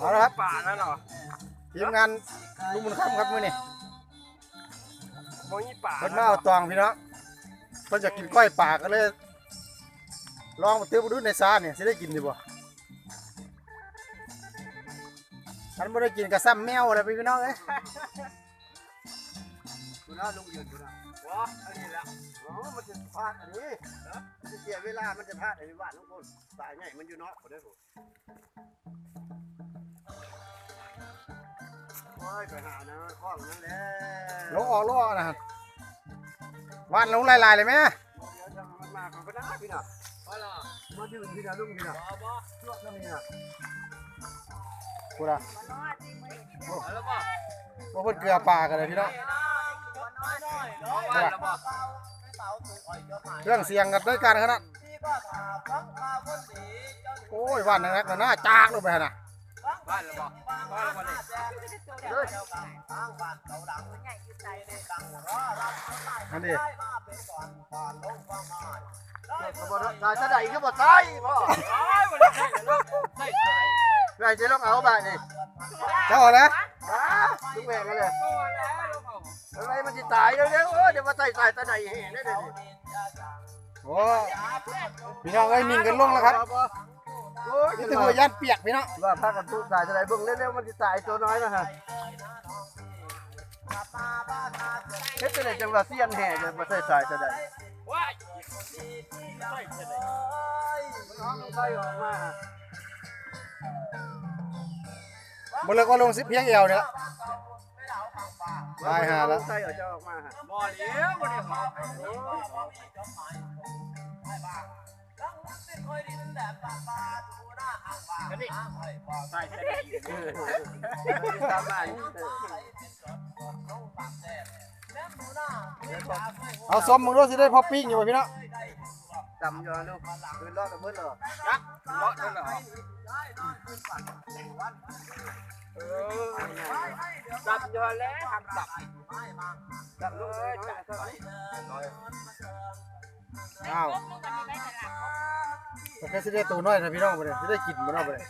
เอาละครับป่านั่นเหรอทีมงานลุงบุญค่ำครับมื้อนี้มองยี่ป่าเพิ่นมาเอาตองพี่น้องเพิ่นจะกินก้อยป่าก็เลย ลองมาตื้อมาดูในซาเนี่ยสิได้กินดีบ่อันบ่ได้กินกระซ้ำแมวอะไรพี่น้องเอ้ย ดูนะลุงยืนดูนะว้าอันนี้ละอ๋อมันจะพลาดอันนี้มันจะเสียเวลา มันจะพลาดอันนี้ว่าลุงพลสายใหญ่มันอยู่เนาะขอได้ถูกโอ้ยไปหานะข้องนั่นแหละลงออกลงออกนะวานลงลายๆเลยแม่เดี๋ยวจะมันมาเขาก็ได้พี่น่ะว่าล่ะมาดื่มพี่น่ะลุงพี่น่ะบ่บ่ช่วงนั้นนี่น่ะกูละเอาแล้วบ่ว่าเพิ่นเกลือปลากันเลยพี่น้อง เครื่องเสียงกันด้วยกันขนาดโอ้ยวันนักๆน่าจากลงไปหั่นน่ะว่าแล้วบ่ว่าแล้วบ่นี่อันนี้เขาบอกสายสะใดก็บอกสายพ่อโอ้ยมันได้แล้วได้ตัวไหนไงจะต้องเอาแบบนี้เจ้าเอาเลยอ่าลุงแหวงกันเลยตัวแล้วลูกเอาอะไรมันจะตายเร็วๆเออเดี๋ยวมาใส่สายสะใดเห็นได้เลยโอ้พี่น้องเอ้ยมิงกันลงแล้วครับโอ้ยนี่คือหัวยันเปียกพี่น้องว่าพากันทุกสายสะใดเบิ่งเร็วๆมันจะตายตัวน้อยนะฮะเฮ็ดจังได๋จังว่าเสียนแห่จะมาใส่สายสะใดว้ายใส่ตัวไหนน้องไปออกมาบ่เลิกว่าลงสิเพียงเอวเนี่ย ละตายหาแล้วใส่ออกจะออกมาฮะบ่เลี้ยวบ่ได้หออันนี้ใส่ตัวไหนตามมาเอาส้มมึงดูสิได้พอปิ้งอยู่บ่พี่น้องจำอยู่ลูกคืนรอดกับเพิ่นเหรอยักษ์เลาะนั่นเหรอเออ จับยอแล้วทำจับจำลูกเลยจับเท่าไหร่อ้าวมันก็สิได้ตัวน้อยนะพี่น้องบ่ได้สิได้กินบ่เนาะบ่ได้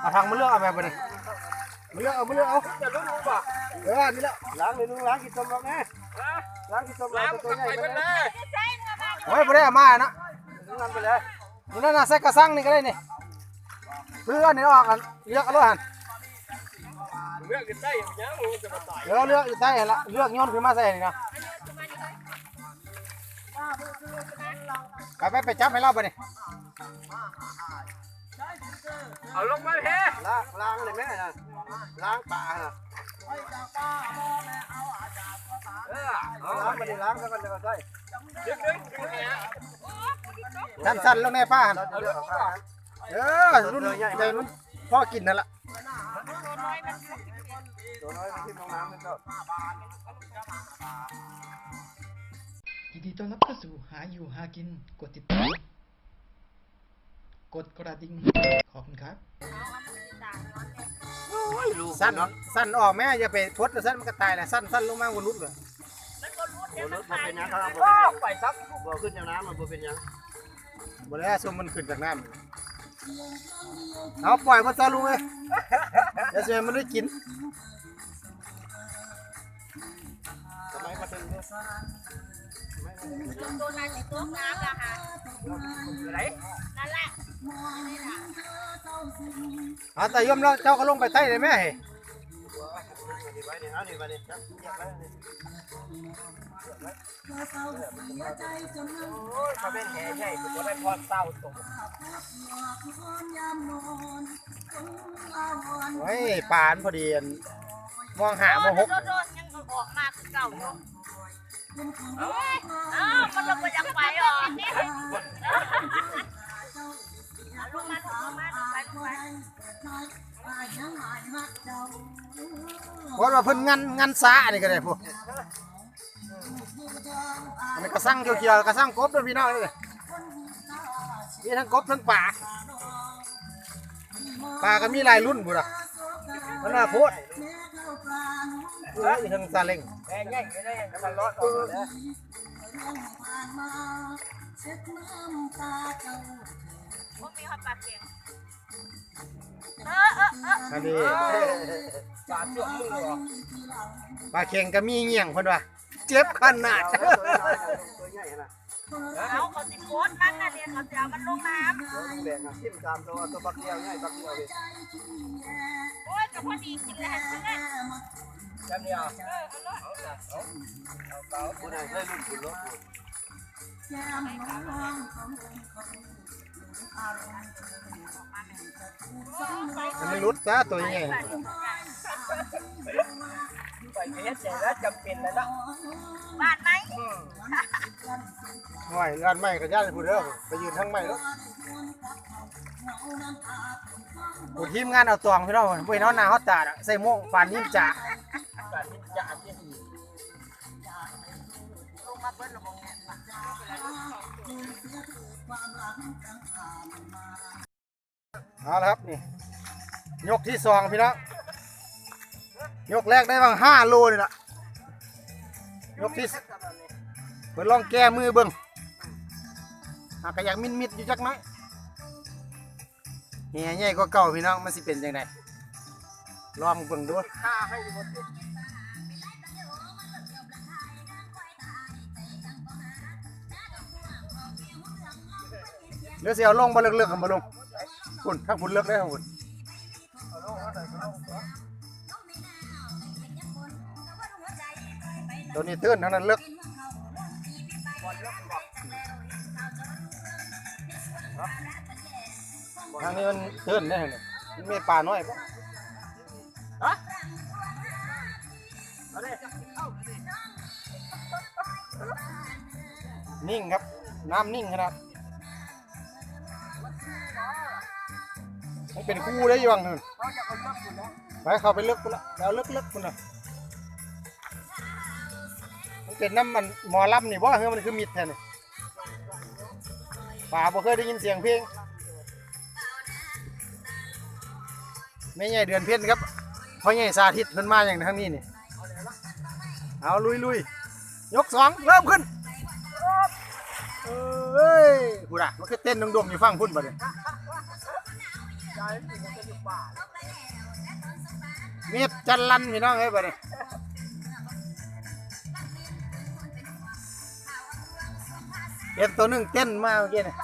เอาทางมาเลือกเอาแบบบ่ได้มาเลือกเอามาเลือกเอาจะรู้รู้ป่ะเออนี่แหละล้างเลยลุงล้างกินต้มล้างไงฮะล้างกินต้มล้าล้างงกัตัวบใหญ่ไปไปมันเลเลยย โอ้ยบ่ได้เอามานะลุงล้างไปเลยนี่นั่นน่ะใส่กระสังนี่ก็ได้นี่เพื่อนนี่ออกกันเลือกเอาเลยหั่นเรื่องกันได้อย่างนี้มึงจะมาตายเดี๋ยวเลือกอยู่ใส่หั่นละเลือกโยนขึ้นมาใส่นี่นะไปไปไปจับให้เราบ่นี่เอาลงมาเฮ้ล้างล้างเลยแม่นะล้างปลาน่ะเออเอา ล้างไม่ได้ล้างแล้วก็จะใส่ดึงดึงดึงเนี่ยสั้นๆลงในป้าหั่นเราจะเลือกเอาข้างนั้นเออรุ่นใหญ่รุ่นพ่อกินนั่นละตัวน้อยมันขึ้นลงน้ำมันก็ยินดีต้อนรับเข้าสู่หาอยู่หากินกดติดตามกดกระดิ่งขอบคุณครับสั้นสั้นออกแม่อย่าไปพดแต่สั้นมันก็ตายแหละสั้นสั้นลงมาวนรุดเลย ตัวรถมันเป็นยังครับไปซักบ่ขึ้นจากน้ำมันบ่เป็นยังบ่ได้ซุมมันขึ้นจากน้ำเอาปล่อยมันซะลุงเลยเดี๋ยวสิให้มันได้กินทำไมมาถึงเนี่ยตัวนั้นในตัวน้ำละค่ะอะไรนั่นแหละเอาแต่ยมแล้วเจ้าก็ลงไปใต้เลยแม่เฮ้นี่ไว้นี่ เอานี่ไว้นี่จับเหยียบไว้นี่โอ้ยเขาเป็นแห่ใหญ่ผมก็ได้พอเศร้าตกโอ้ยปานพอดีอันมองหามองหกโดนโดนยังออกมาคือเก่าอยู่เอ้ยเอ้ามันลงไปยังไปเหรอ เพราะว่าเพิ่นงันงันซาอันนี้ก็ได้พวกอันนี้กระสังเขียวๆกระสังกบด้วยพี่น้องเลยมีทั้งกบทั้งป่าป่าก็มีหลายรุ่นบุ่ะมันน่าโพดเอ้ยอีเทิงซาเล้งแม่ใหญ่ไม่ได้มันรอดออกมาแล้วพวกมีฮอตปลาเค็ง ออเออเอออันนี้ปลาตัวมือหรอปลาเค็งก็มีเงี่ยงเพิ่นว่าเจ็บขนาดตัวใหญ่นะเอาเขาสิโคตรมันน่ะเนี่ยเขาจะเอามันลงน้แบ่งทิ่มตามตัวตัวบักเดียวง่ายบักเดียวเลยำโอ้ยจะพอดีกินแล้วใช่ไหมจำเดียวเออเอาเลยเอาเอาเอาคนไหนได้รุ่นคุณรถมันไม่รุ ดซะตัวใหญ่ไปเฮ็ดใจแล้วจำเป็นแล้วเนาะบ้านไหมห้อยเรือนไม้ก็ย่านพูดเด้อไปยืนทั้งไม้แล้วผู้ทีมงานเอาตวงพี่น้องเว้ยเนาะหน้าเฮาตาดอะใส่โม่งปานนิ่มจ่าการที่จะอันที่ลงมาเบิ้ลระบบเนี่ยเอาละครับนี่ ยกที่สองพี่น้องยกแรกได้บางห้าโลนี่ละยกที่สเพิ่นลองแก้มือเบิ่งหากก็อยากมิดมิดๆอยู่จักไหน้อยเฮียใหญ่กว่าเก่าพี่น้องมันสิเป็นจังไดลองเบิ่งดูฆ่าให้หมดเดี๋ยวสิเอาลงบ่เลิกๆกันบ่ลงคุณถ้าคุณเลิกได้คุณ ตัวนี้ตื้นทั้งนั้นเลิกทางนี้มันตื้นได้เหรอมันมีปลาน้อยปะเอาเลยนิ่งครับ น้ำนิ่งขนาดมันเป็นคู่ได้อยังหนึ่งเขาจะเอาเลิกอยู่แล้วไปเข้าไปลึกพุ่นละแล้วลึกลึกพุ่นละมัน เป็นน้ำมันหมอลำนี่ว่าเฮ้ยมันคือมิดแทนนี่ป่าบ่เคยได้ยินเสียงเพลงไม่ใหญ่เดือนเพ็ญครับพ่อใหญ่สาธิตเพิ่นมาอย่างทางนี้นี่เอาลุยลุยยกสองเริ่มขึ้นเอ้ยพูดอะมันคือเต้นดงๆอยู่ฟังพุ่นบ่เนี่ยเมียดจันลันพี่น้องเอ้ยบ่เนี่ย เห็นตัวหนึงเต้นมากเมื่อกี้นี่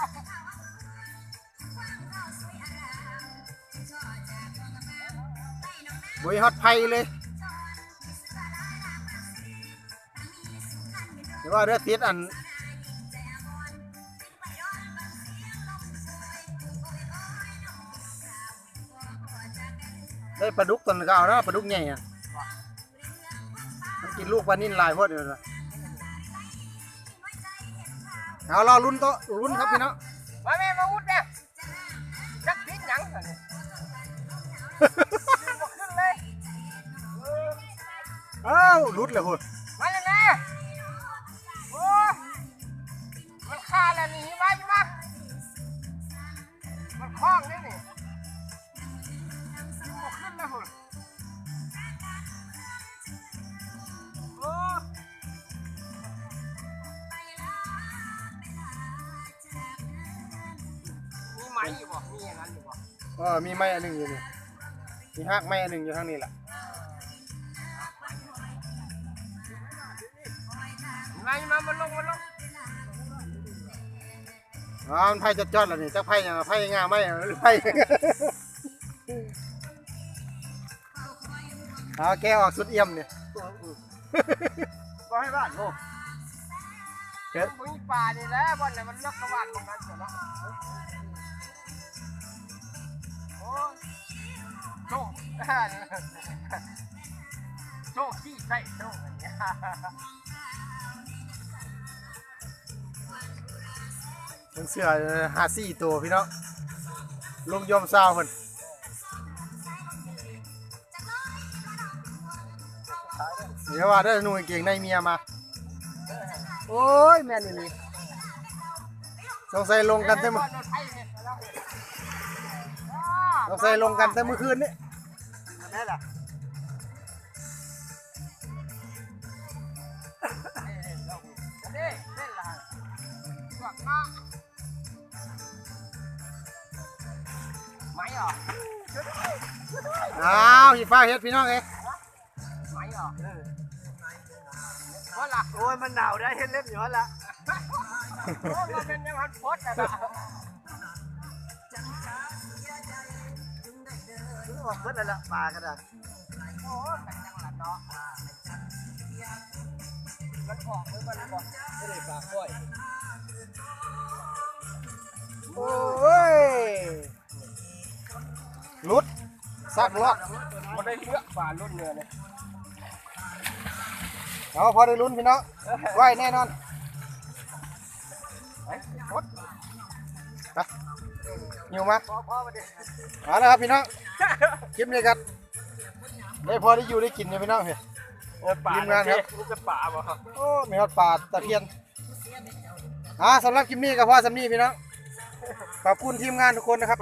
บุยฮอตไพเลยเดี๋ยวว่าเรือติดอันได้ปลาดุกตัวนึงก็เอานะปลาดุกใหญ่อะมันกินลูกปลานิ่นลายพวดเดียวนะ เอารอลุ้นโตะลุ้นครับพี่น้อง มาแม่มาอุดเนี่ยจักพิษหยังเนี่ยบอกขึ้นเลยอ้าวลุดเลยคุณมาเลยนะโอ้มันฆ่าแล้วหนีมาอยู่มามันคล้องนี่นี่ อยู่บ่มีอย่างนั้นอยู่บ่เออมีไม้อันหนึ่งอยู่นี่มีหักไม้อันหนึ่งอยู่ทางนี้แหละมามามาลงมาลงอ๋อมันไผ่จอดๆแล้วนี่จักไผ่ยังไผ่งาไม้หรือไผ่เอาแกออกสุดเอี่ยมเนี่ยก็ให้บ้านโอ้มีป่านี่แหละบอลไหนมันเลิกกระวานตรงนั้นเสียแล้วโอ้ โชคโชคขี้ใช่โชคอันเนี้ยมันเสือหาซี่ตัวพี่น้องลงยอมซาวเพิ่นเดี๋ยวว่าได้หนุ่ยเก่งในเมียมา โอ้ย แม่นี่นี่ สงสัยลงกันแต่เมื่อสงสัยลงกันแต่เมื่อคืนนี้ได้ละอ้าวพี่ฟ้าเฮ็ดพี่น้องเอ๊ะไม่หรอโอ้ยมันหนาวได้เห็นเล่นอยู่แล้ว โอ้มันเป็นยังหันพดแต่ละคือออกเพิ่นนั่นละปลากันอะโอ้เป็นยังหลันเนาะมันออกมือมันบอกโอ้ยลุดซักลอดมันได้เลือกฝารุ่นเนื้อเลยเอาพอได้ลุ้นพี่น้องไว้แน่นอน ไปหมดไปหิวมาพ่อพ่อมาดิเอาละครับพี่น้องคลิปนี้กันได้พอได้อยู่ได้กินเนี่ยพี่น้องเฮ้ยป่าทีมงานครับมันจะป่าบ่ครับโอ้มีฮอดปลาตะเพียนอ่าสำหรับคลิปนี้ก็พอสำนี้พี่น้องขอบคุณทีมงานทุกคนนะครับ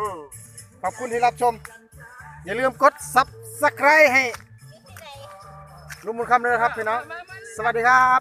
ขอบคุณที่รับชม อย่าลืมกดซับสไครต์ให้ลุงบุญคำเลยนะครับพี่น้อง สวัสดีครับ